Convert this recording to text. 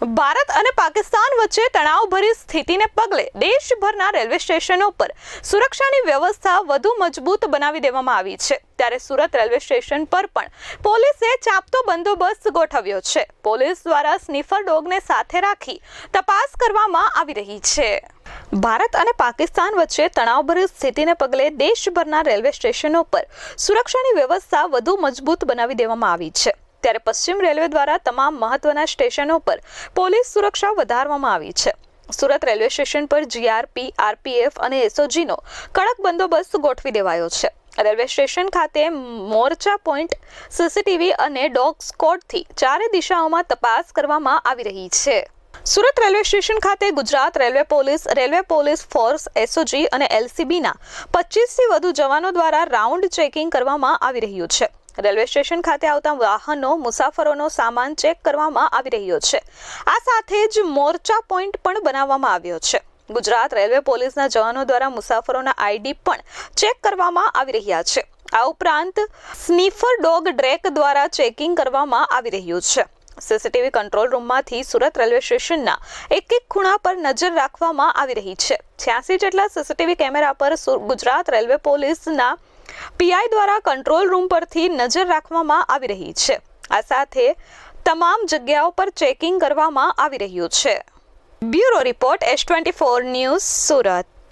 ભારત અને પાકિસ્તાન વચ્ચે તણાવભરી સ્થિતિને પગલે દેશભરના રેલવે સ્ટેશનો પર સુરક્ષાની વ્યવસ્થા વધુ મજબૂત બનાવી દેવામાં આવી છે. ત્યારે સુરત રેલવે સ્ટેશન પર પણ પોલીસે ચાપતો બંદોબસ્ત ગોઠવ્યો છે. પોલીસ દ્વારા સ્નીફર ડોગને સાથે રાખી તપાસ કરવામાં આવી રહી છે. ભારત અને પાકિસ્તાન વચ્ચે તણાવભરી સ્થિતિને પગલે દેશભરના રેલવે સ્ટેશનો પર સુરક્ષાની વ્યવસ્થા વધુ મજબૂત બનાવી દેવામાં આવી છે. ત્યારે પશ્ચિમ રેલવે દ્વારા તમામ મહત્વના સ્ટેશનો પર પોલીસ સુરક્ષા વધારવામાં આવી છે. સુરત રેલવે સ્ટેશન પર જીઆરપી આરપીએફ અને એસઓજીનો કડક બંદોબસ્ત ગોઠવી દેવાયો છે. રેલવે સ્ટેશન ખાતે મોરચા પોઈન્ટ સીસીટીવી અને ડોગ સ્કોડથી ચારે દિશાઓમાં તપાસ કરવામાં આવી રહી છે. સુરત રેલવે સ્ટેશન ખાતે Gujarat railway police railway police force SOG અને એલસીબીના પચીસથી વધુ જવાનો દ્વારા રાઉન્ડ ચેકિંગ કરવામાં આવી રહ્યું છે. રેલવે સ્ટેશન ખાતે આવતા વાહનો, મુસાફરોનો સામાન ચેક કરવામાં આવી રહ્યો છે. આ સાથે જ મોરચા પોઈન્ટ પણ બનાવવામાં આવ્યો છે. ગુજરાત રેલવે પોલીસના જવાનો દ્વારા મુસાફરોના આઈડી પણ ચેક કરવામાં આવી રહ્યા છે. આ ઉપરાંત સ્નીફર ડોગ ડ્રેક દ્વારા ચેકિંગ કરવામાં આવી રહ્યું છે. સીસીટીવી કંટ્રોલ રૂમમાંથી સુરત રેલવે સ્ટેશનના એક એક ખૂણા પર નજર રાખવામાં આવી રહી છે. છ્યાસી જેટલા સીસીટીવી કેમેરા પર ગુજરાત રેલવે પોલીસના પીઆઈ દ્વારા કંટ્રોલ રૂમ પરથી નજર રાખવામાં આવી રહી છે. આ સાથે તમામ જગ્યાઓ પર ચેકિંગ કરવામાં આવી રહ્યું છે. Bureau report, S twenty four news, Surat.